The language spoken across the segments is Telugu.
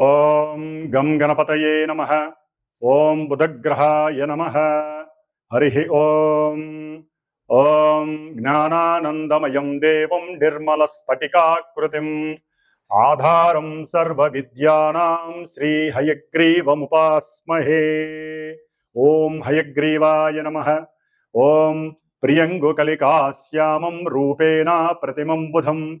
ఓం గం గణపతయే నమ. ఓం బుధగ్రహాయ నమ. హరి ఓం. ఓం జ్ఞానానందమయం దేవం నిర్మలస్ఫటికాకృతిం. ఆధారం సర్వ విద్యానాం శ్రీ హయగ్రీవముపాస్మహే ఓం హయగ్రీవాయ నమ. ఓం ప్రియంగుకలికాశ్యామం రూపేణ ప్రతిమం బుధం.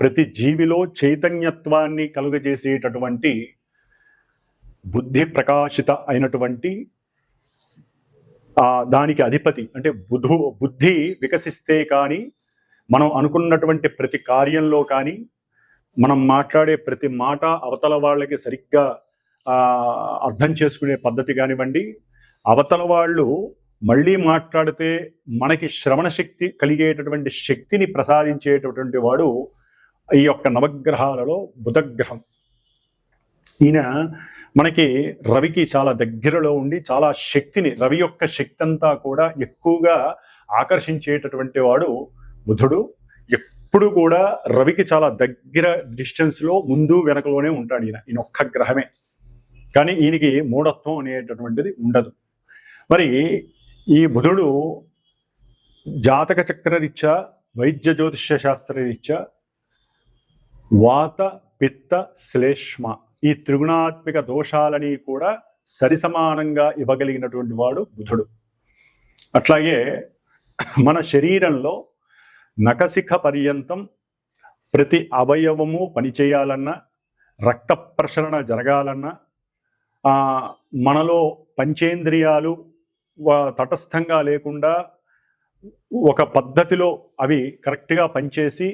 ప్రతి జీవిలో చైతన్యత్వాన్ని కలుగజేసేటటువంటి బుద్ధి ప్రకాశిత అయినటువంటి దానికి అధిపతి అంటే బుధు బుద్ధి వికసిస్తే కానీ మనం అనుకున్నటువంటి ప్రతి కార్యంలో కానీ మనం మాట్లాడే ప్రతి మాట అవతల వాళ్ళకి సరిగ్గా అర్థం చేసుకునే పద్ధతి కానివ్వండి అవతల వాళ్ళు మళ్ళీ మాట్లాడితే మనకి శ్రవణ శక్తి కలిగేటటువంటి శక్తిని ప్రసాదించేటటువంటి వాడు ఈ యొక్క నవగ్రహాలలో బుధగ్రహం. ఈయన మనకి రవికి చాలా దగ్గరలో ఉండి చాలా శక్తిని రవి యొక్క శక్తి అంతా కూడా ఎక్కువగా ఆకర్షించేటటువంటి వాడు బుధుడు. ఎప్పుడు కూడా రవికి చాలా దగ్గర డిస్టెన్స్లో ముందు వెనకలోనే ఉంటాడు ఈయన ఈయన ఒక్క గ్రహమే. కానీ ఈయనకి మూఢత్వం అనేటటువంటిది ఉండదు. మరి ఈ బుధుడు జాతక చక్రరీత్యా వైద్య జ్యోతిష్య శాస్త్రరీత్యా వాత పిత్త శ్లేష్మ ఈ త్రిగుణాత్మిక దోషాలని కూడా సరిసమానంగా ఇవ్వగలిగినటువంటి వాడు బుధుడు. అట్లాగే మన శరీరంలో నఖశిఖ పర్యంతం ప్రతి అవయవము పనిచేయాలన్నా రక్త ప్రసరణ జరగాలన్నా మనలో పంచేంద్రియాలు తటస్థంగా లేకుండా ఒక పద్ధతిలో అవి కరెక్ట్గా పనిచేసి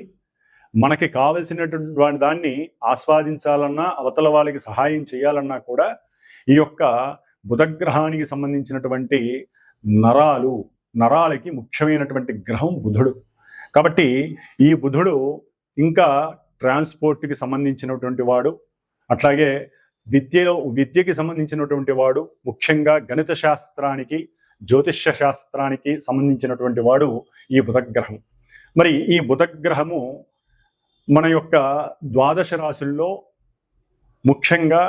మనకి కావలసినటువంటి దాన్ని ఆస్వాదించాలన్నా అవతల వాళ్ళకి సహాయం చేయాలన్నా కూడా ఈ యొక్క బుధగ్రహానికి సంబంధించినటువంటి నరాలు నరాలకి ముఖ్యమైనటువంటి గ్రహం బుధుడు. కాబట్టి ఈ బుధుడు ఇంకా ట్రాన్స్పోర్ట్కి సంబంధించినటువంటి వాడు అట్లాగే విద్యలో విద్యకి సంబంధించినటువంటి వాడు ముఖ్యంగా గణిత శాస్త్రానికి జ్యోతిష్య శాస్త్రానికి సంబంధించినటువంటి వాడు ఈ బుధగ్రహం. మరి ఈ బుధగ్రహము మన యొక్క ద్వాదశ రాశుల్లో ముఖ్యంగా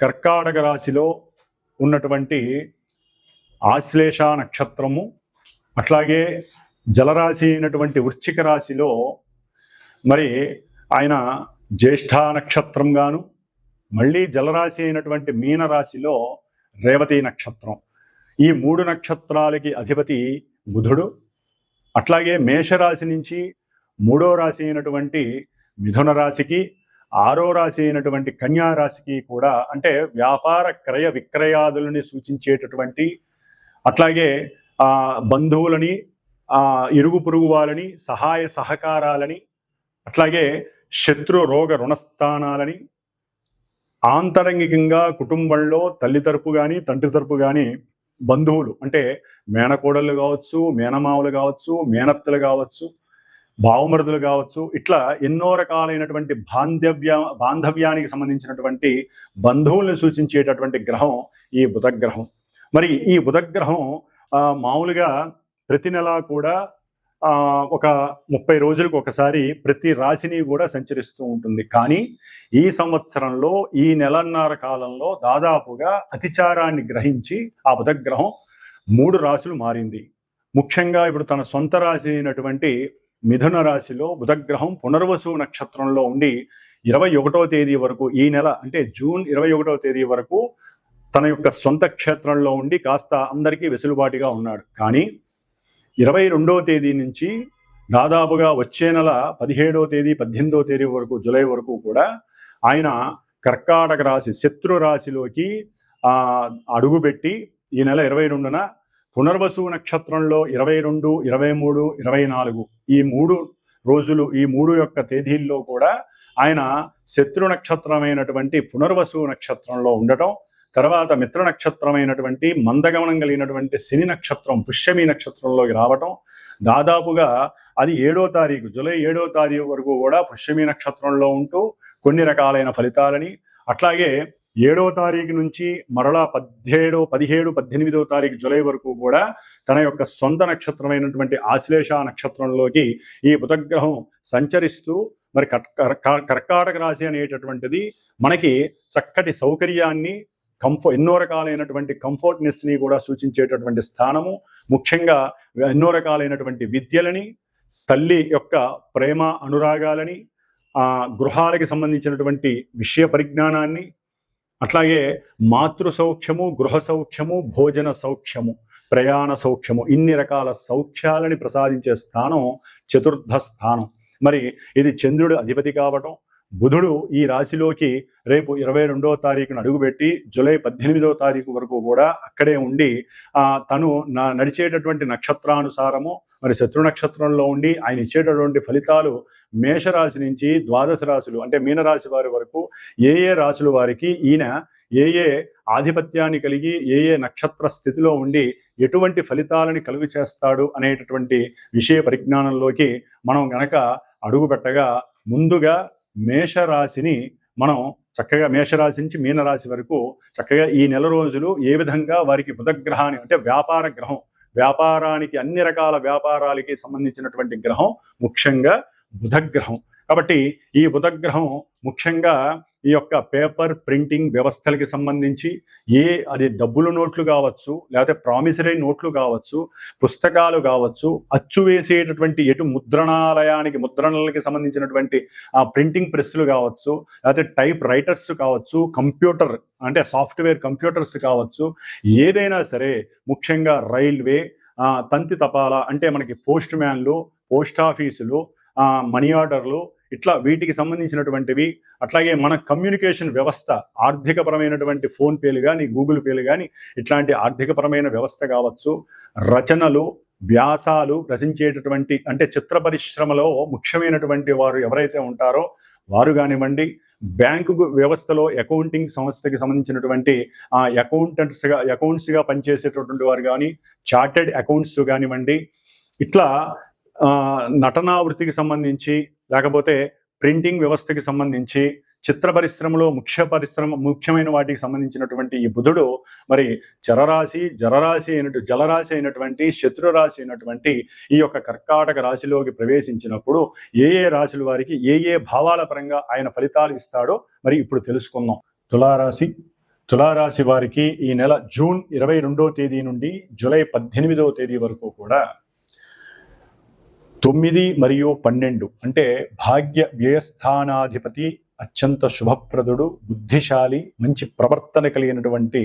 కర్కాటక రాశిలో ఉన్నటువంటి ఆశ్లేష నక్షత్రము అట్లాగే జలరాశి అయినటువంటి వృశ్చిక రాశిలో మరి ఆయన జ్యేష్ఠ నక్షత్రం గాను మళ్ళీ జలరాశి అయినటువంటి మీనరాశిలో రేవతి నక్షత్రం. ఈ మూడు నక్షత్రాలకి అధిపతి బుధుడు అట్లాగే మేషరాశి నుంచి మూడో రాశి అయినటువంటి మిథున రాశికి ఆరో రాశి అయినటువంటి కన్యా రాశికి కూడా అంటే వ్యాపార క్రయ విక్రయాదులని సూచించేటటువంటి అట్లాగే బంధువులని ఇరుగు పొరుగు వాళ్ళని సహాయ సహకారాలని అట్లాగే శత్రు రోగ రుణస్థానాలని ఆంతరంగికంగా కుటుంబంలో తల్లి తరపు కానీ తండ్రి తరపు కానీ బంధువులు అంటే మేనకోడళ్ళు కావచ్చు మేనమావులు కావచ్చు మేనత్తలు కావచ్చు బావమరుదులు కావచ్చు ఇట్లా ఎన్నో రకాలైనటువంటి బాంధవ్య బాంధవ్యానికి సంబంధించినటువంటి బంధువుల్ని సూచించేటటువంటి గ్రహం ఈ బుధగ్రహం. మరి ఈ బుధగ్రహం మామూలుగా ప్రతి నెల కూడా ఒక ముప్పై రోజులకు ఒకసారి ప్రతి రాశిని కూడా సంచరిస్తూ ఉంటుంది. కానీ ఈ సంవత్సరంలో ఈ నెలన్నర కాలంలో దాదాపుగా అతిచారాన్ని గ్రహించి ఆ బుధగ్రహం మూడు రాశులు మారింది. ముఖ్యంగా ఇప్పుడు తన సొంత రాశి అయినటువంటి మిథున రాశిలో బుధగ్రహం పునర్వసు నక్షత్రంలో ఉండి ఇరవై ఒకటో తేదీ వరకు ఈ నెల అంటే జూన్ ఇరవై ఒకటో తేదీ వరకు తన యొక్క సొంత క్షేత్రంలో ఉండి కాస్త అందరికీ వెసులుబాటుగా ఉన్నాడు. కానీ ఇరవై రెండో తేదీ నుంచి దాదాపుగా వచ్చే నెల పదిహేడో తేదీ పద్దెనిమిదో తేదీ వరకు జూలై వరకు కూడా ఆయన కర్కాటక రాశి శత్రు రాశిలోకి అడుగుపెట్టి ఈ నెల ఇరవై రెండున పునర్వసు నక్షత్రంలో ఇరవై రెండు ఇరవై మూడు ఇరవై నాలుగు ఈ మూడు రోజులు ఈ మూడు యొక్క తేదీల్లో కూడా ఆయన శత్రు నక్షత్రమైనటువంటి పునర్వసు నక్షత్రంలో ఉండటం తర్వాత మిత్ర నక్షత్రమైనటువంటి మందగమనం కలిగినటువంటి శని నక్షత్రం పుష్యమి నక్షత్రంలోకి రావటం దాదాపుగా అది ఏడో తారీఖు జూలై ఏడో తారీఖు వరకు కూడా పుష్యమి నక్షత్రంలో ఉంటూ కొన్ని రకాలైన ఫలితాలని అట్లాగే ఏడవ తారీఖు నుంచి మరలా పదిహేడో పదిహేడు పద్దెనిమిదో తారీఖు జూలై వరకు కూడా తన యొక్క సొంత నక్షత్రమైనటువంటి ఆశ్లేష నక్షత్రంలోకి ఈ బుధగ్రహం సంచరిస్తూ మరి కర్కాటక రాశి అనేటటువంటిది మనకి చక్కటి సౌకర్యాన్ని కంఫో ఎన్నో రకాలైనటువంటి కంఫర్ట్నెస్ని కూడా సూచించేటటువంటి స్థానము. ముఖ్యంగా ఎన్నో రకాలైనటువంటి విద్యలని తల్లి యొక్క ప్రేమ అనురాగాలని గృహాలకి సంబంధించినటువంటి విషయ పరిజ్ఞానాన్ని అట్లాగే మాతృ సౌఖ్యము గృహ సౌఖ్యము భోజన సౌఖ్యము ప్రయాణ సౌఖ్యము ఇన్ని రకాల సౌఖ్యాలని ప్రసాదించే స్థానం చతుర్థ స్థానం. మరి ఇది చంద్రుడు అధిపతి కావటం బుధుడు ఈ రాశిలోకి రేపు ఇరవై రెండవ తారీఖున అడుగుపెట్టి జూలై పద్దెనిమిదవ తారీఖు వరకు కూడా అక్కడే ఉండి తను నా నడిచేటటువంటి నక్షత్రానుసారము మరి శత్రు నక్షత్రంలో ఉండి ఆయన ఇచ్చేటటువంటి ఫలితాలు మేషరాశి నుంచి ద్వాదశ రాశులు అంటే మీనరాశి వారి వరకు ఏ ఏ రాశుల వారికి ఈయన ఏ ఏ ఆధిపత్యాన్ని కలిగి ఏ ఏ నక్షత్ర స్థితిలో ఉండి ఎటువంటి ఫలితాలని కలుగు చేస్తాడు అనేటటువంటి విషయ పరిజ్ఞానంలోకి మనం గనక అడుగు పెట్టగా ముందుగా మేషరాశిని మనం చక్కగా మేషరాశి నుంచి మీనరాశి వరకు చక్కగా ఈ నెల రోజులు ఏ విధంగా వారికి బుధగ్రహాన్ని అంటే వ్యాపార గ్రహం వ్యాపారానికి అన్ని రకాల వ్యాపారాలకి సంబంధించినటువంటి గ్రహం ముఖ్యంగా బుధగ్రహం. కాబట్టి ఈ బుధగ్రహం ముఖ్యంగా ఈ యొక్క పేపర్ ప్రింటింగ్ వ్యవస్థలకి సంబంధించి ఏ అది డబ్బుల నోట్లు కావచ్చు లేకపోతే ప్రామిసరీ నోట్లు కావచ్చు పుస్తకాలు కావచ్చు అచ్చు వేసేటటువంటి ఎటు ముద్రణాలయానికి ముద్రణలకి సంబంధించినటువంటి ఆ ప్రింటింగ్ ప్రెస్లు కావచ్చు లేకపోతే టైప్ రైటర్స్ కావచ్చు కంప్యూటర్ అంటే సాఫ్ట్వేర్ కంప్యూటర్స్ కావచ్చు ఏదైనా సరే ముఖ్యంగా రైల్వే తంతి తపాలా అంటే మనకి పోస్ట్ మ్యాన్లు పోస్ట్ ఆఫీసులు మనీ ఆర్డర్లు ఇట్లా వీటికి సంబంధించినటువంటివి అట్లాగే మన కమ్యూనికేషన్ వ్యవస్థ ఆర్థికపరమైనటువంటి ఫోన్పేలు కానీ గూగుల్ పేలు కానీ ఇట్లాంటి ఆర్థికపరమైన వ్యవస్థ కావచ్చు రచనలు వ్యాసాలు రచించేటటువంటి అంటే చిత్ర పరిశ్రమలో ముఖ్యమైనటువంటి వారు ఎవరైతే ఉంటారో వారు కానివ్వండి బ్యాంకు వ్యవస్థలో అకౌంటింగ్ సంస్థకి సంబంధించినటువంటి అకౌంటెంట్స్గా అకౌంట్స్గా పనిచేసేటటువంటి వారు కానీ చార్టెడ్ అకౌంట్స్ కానివ్వండి ఇట్లా నటనా వృత్తికి సంబంధించి లేకపోతే ప్రింటింగ్ వ్యవస్థకి సంబంధించి చిత్ర పరిశ్రమలో ముఖ్య పరిశ్రమ ముఖ్యమైన వాటికి సంబంధించినటువంటి ఈ బుధుడు మరి చరరాశి జలరాశి అయినట్టు జలరాశి అయినటువంటి శత్రురాశి అయినటువంటి ఈ యొక్క కర్కాటక రాశిలోకి ప్రవేశించినప్పుడు ఏ ఏ రాశుల వారికి ఏ ఏ భావాల పరంగా ఆయన ఫలితాలు ఇస్తాడో మరి ఇప్పుడు తెలుసుకుందాం. తులారాశి. తులారాశి వారికి ఈ నెల జూన్ ఇరవై రెండో తేదీ నుండి జూలై పద్దెనిమిదవ తేదీ వరకు కూడా తొమ్మిది మరియు పన్నెండు. అంటే భాగ్య వ్యయస్థానాధిపతి అత్యంత శుభప్రదుడు బుద్ధిశాలి మంచి ప్రవర్తన కలిగినటువంటి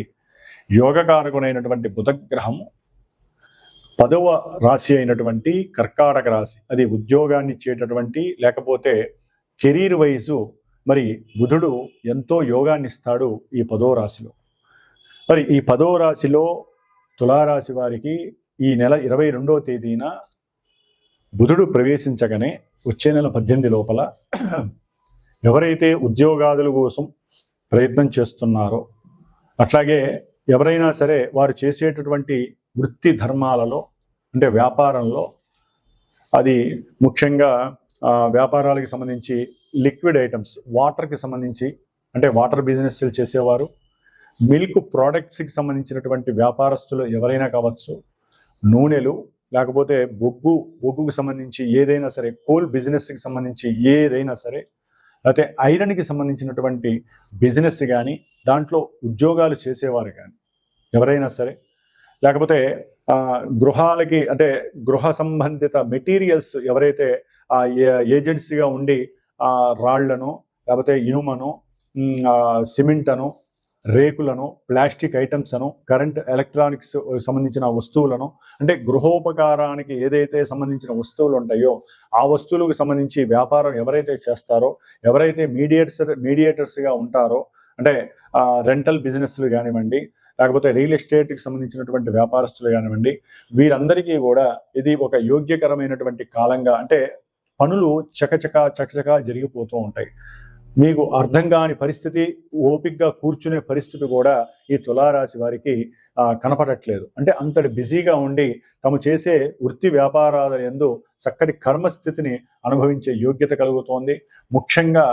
యోగకారకునైనటువంటి బుధగ్రహము. పదవ రాశి అయినటువంటి కర్కాటక రాశి. అది ఉద్యోగాన్ని ఇచ్చేటటువంటి లేకపోతే కెరీర్ వైజు మరి బుధుడు ఎంతో యోగాన్ని ఇస్తాడు ఈ పదో రాశిలో. మరి ఈ పదో రాశిలో తులారాశి వారికి ఈ నెల ఇరవై రెండో తేదీన బుధుడు ప్రవేశించగానే వచ్చే నెల పద్దెనిమిది లోపల ఎవరైతే ఉద్యోగాదుల కోసం ప్రయత్నం చేస్తున్నారో అట్లాగే ఎవరైనా సరే వారు చేసేటటువంటి వృత్తి ధర్మాలలో అంటే వ్యాపారంలో అది ముఖ్యంగా వ్యాపారాలకు సంబంధించి లిక్విడ్ ఐటమ్స్ వాటర్కి సంబంధించి అంటే వాటర్ బిజినెస్లు చేసేవారు మిల్క్ ప్రోడక్ట్స్కి సంబంధించినటువంటి వ్యాపారస్తులు ఎవరైనా కావచ్చు నూనెలు లేకపోతే బొగ్గు బొగ్గుకు సంబంధించి ఏదైనా సరే కోల్ బిజినెస్కి సంబంధించి ఏదైనా సరే లేకపోతే ఐరన్కి సంబంధించినటువంటి బిజినెస్ కానీ దాంట్లో ఉద్యోగాలు చేసేవారు కానీ ఎవరైనా సరే లేకపోతే గృహాలకి అంటే గృహ సంబంధిత మెటీరియల్స్ ఎవరైతే ఏజెన్సీగా ఉండి రాళ్ళను లేకపోతే ఇనుమను సిమెంట్ అను రేకులను ప్లాస్టిక్ ఐటమ్స్ అను కరెంట్ ఎలక్ట్రానిక్స్ సంబంధించిన వస్తువులను అంటే గృహోపకారానికి ఏదైతే సంబంధించిన వస్తువులు ఉంటాయో ఆ వస్తువులకు సంబంధించి వ్యాపారం ఎవరైతే చేస్తారో ఎవరైతే మీడియేటర్స్ మీడియేటర్స్గా ఉంటారో అంటే రెంటల్ బిజినెస్లు కానివ్వండి లేకపోతే రియల్ ఎస్టేట్కి సంబంధించినటువంటి వ్యాపారస్తులు కానివ్వండి వీరందరికీ కూడా ఇది ఒక యోగ్యకరమైనటువంటి కాలంగా అంటే పనులు చకచక చకచక జరిగిపోతూ ఉంటాయి. మీకు అర్థం కాని పరిస్థితి ఓపిక్గా కూర్చునే పరిస్థితి కూడా ఈ తులారాశి వారికి కనపడట్లేదు. అంటే అంతటి బిజీగా ఉండి తము చేసే వృత్తి వ్యాపారాల ఎందు చక్కటి కర్మస్థితిని అనుభవించే యోగ్యత కలుగుతోంది. ముఖ్యంగా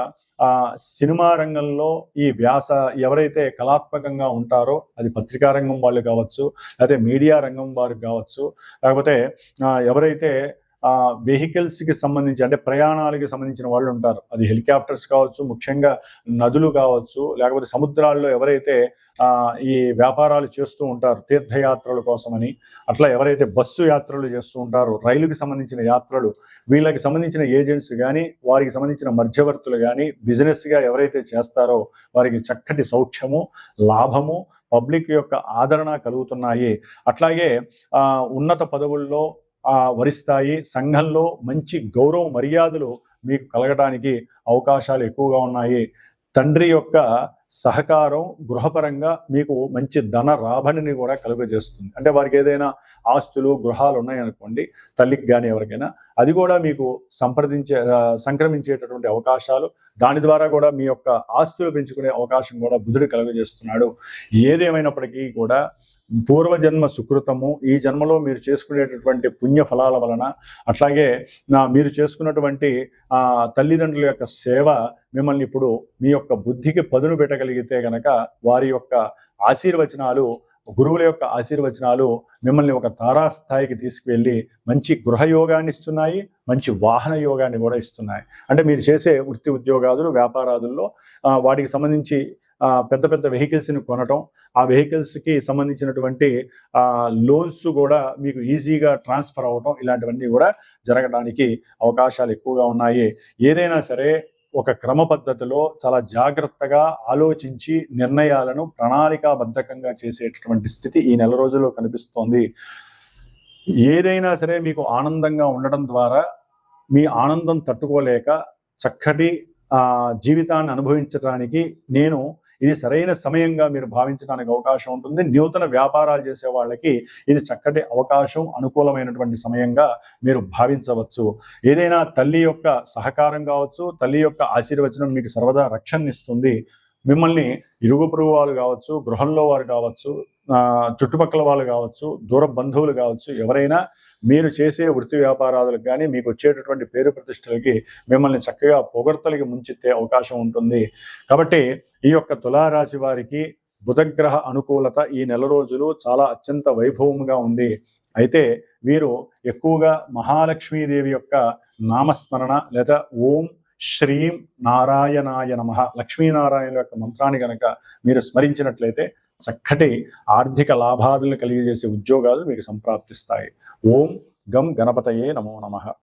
సినిమా రంగంలో ఈ వ్యాస ఎవరైతే కళాత్మకంగా ఉంటారో అది పత్రికా రంగం వాళ్ళు కావచ్చు లేకపోతే మీడియా రంగం వారు కావచ్చు లేకపోతే ఎవరైతే వెహికల్స్కి సంబంధించి అంటే ప్రయాణాలకి సంబంధించిన వాళ్ళు ఉంటారు. అది హెలికాప్టర్స్ కావచ్చు ముఖ్యంగా నదులు కావచ్చు లేకపోతే సముద్రాల్లో ఎవరైతే ఈ వ్యాపారాలు చేస్తూ ఉంటారు తీర్థయాత్రల కోసమని అట్లా ఎవరైతే బస్సు యాత్రలు చేస్తూ ఉంటారో రైలుకి సంబంధించిన యాత్రలు వీళ్ళకి సంబంధించిన ఏజెంట్స్ కానీ వారికి సంబంధించిన మధ్యవర్తులు కానీ బిజినెస్గా ఎవరైతే చేస్తారో వారికి చక్కటి సౌఖ్యము లాభము పబ్లిక్ యొక్క ఆదరణ కలుగుతున్నాయి. అట్లాగే ఉన్నత పదవుల్లో వరిస్తాయి. సంఘంలో మంచి గౌరవ మర్యాదలు మీకు కలగడానికి అవకాశాలు ఎక్కువగా ఉన్నాయి. తండ్రి యొక్క సహకారం గృహపరంగా మీకు మంచి ధన రాబడిని కూడా కలుగజేస్తుంది. అంటే వారికి ఏదైనా ఆస్తులు గృహాలు ఉన్నాయనుకోండి తల్లికి కానీ ఎవరికైనా అది కూడా మీకు సంప్రదించే సంక్రమించేటటువంటి అవకాశాలు దాని ద్వారా కూడా మీ యొక్క ఆస్తులు పెంచుకునే అవకాశం కూడా బుధుడు కలుగజేస్తున్నాడు. ఏదేమైనప్పటికీ కూడా పూర్వజన్మ సుకృతము ఈ జన్మలో మీరు చేసుకునేటటువంటి పుణ్య ఫలాల వలన అట్లాగే నా మీరు చేసుకున్నటువంటి ఆ తల్లిదండ్రుల యొక్క సేవ మిమ్మల్ని ఇప్పుడు మీ యొక్క బుద్ధికి పదును పెట్టగలిగితే గనక వారి యొక్క ఆశీర్వచనాలు గురువుల యొక్క ఆశీర్వచనాలు మిమ్మల్ని ఒక తారాస్థాయికి తీసుకువెళ్ళి మంచి గృహ యోగాన్ని ఇస్తున్నాయి మంచి వాహన యోగాన్ని కూడా ఇస్తున్నాయి. అంటే మీరు చేసే వృత్తి ఉద్యోగాదులు వ్యాపారాదుల్లో వాటికి సంబంధించి పెద్ద పెద్ద వెహికల్స్ని కొనటం ఆ వెహికల్స్కి సంబంధించినటువంటి లోన్స్ కూడా మీకు ఈజీగా ట్రాన్స్ఫర్ అవ్వటం ఇలాంటివన్నీ కూడా జరగడానికి అవకాశాలు ఎక్కువగా ఉన్నాయి. ఏదైనా సరే ఒక క్రమ పద్ధతిలో చాలా జాగ్రత్తగా ఆలోచించి నిర్ణయాలను ప్రణాళికాబద్ధకంగా చేసేటటువంటి స్థితి ఈ నెల రోజుల్లో కనిపిస్తోంది. ఏదైనా సరే మీకు ఆనందంగా ఉండడం ద్వారా మీ ఆనందం తట్టుకోలేక చక్కటి జీవితాన్ని అనుభవించడానికి నేను ఇది సరైన సమయంగా మీరు భావించడానికి అవకాశం ఉంటుంది. నూతన వ్యాపారాలు చేసే వాళ్ళకి ఇది చక్కటి అవకాశం అనుకూలమైనటువంటి సమయంగా మీరు భావించవచ్చు. ఏదైనా తల్లి యొక్క సహకారం కావచ్చు తల్లి యొక్క ఆశీర్వచనం మీకు సర్వదా రక్షణ ఇస్తుంది మిమ్మల్ని ఇరుగు పొరుగు వాళ్ళు కావచ్చు గృహంలో వారు కావచ్చు చుట్టుపక్కల వాళ్ళు కావచ్చు దూర బంధువులు కావచ్చు ఎవరైనా మీరు చేసే వృత్తి వ్యాపారాలకు కానీ మీకు వచ్చేటటువంటి పేరు ప్రతిష్టలకి మిమ్మల్ని చక్కగా పొగడ్తలకి ముంచెత్తే అవకాశం ఉంటుంది. కాబట్టి ఈ యొక్క తులారాశి వారికి బుధగ్రహ అనుకూలత ఈ నెల రోజులు చాలా అత్యంత వైభవంగా ఉంది. అయితే వీరు ఎక్కువగా మహాలక్ష్మీదేవి యొక్క నామస్మరణ లేదా ఓం శ్రీం నారాయణాయ నమ. లక్ష్మీనారాయణ యొక్క మంత్రాన్ని కనుక మీరు స్మరించినట్లయితే చక్కటి ఆర్థిక లాభాలను కలిగజేసే ఉద్యోగాలు మీకు సంప్రాప్తిస్తాయి. ఓం గం గణపతయే నమో నమః.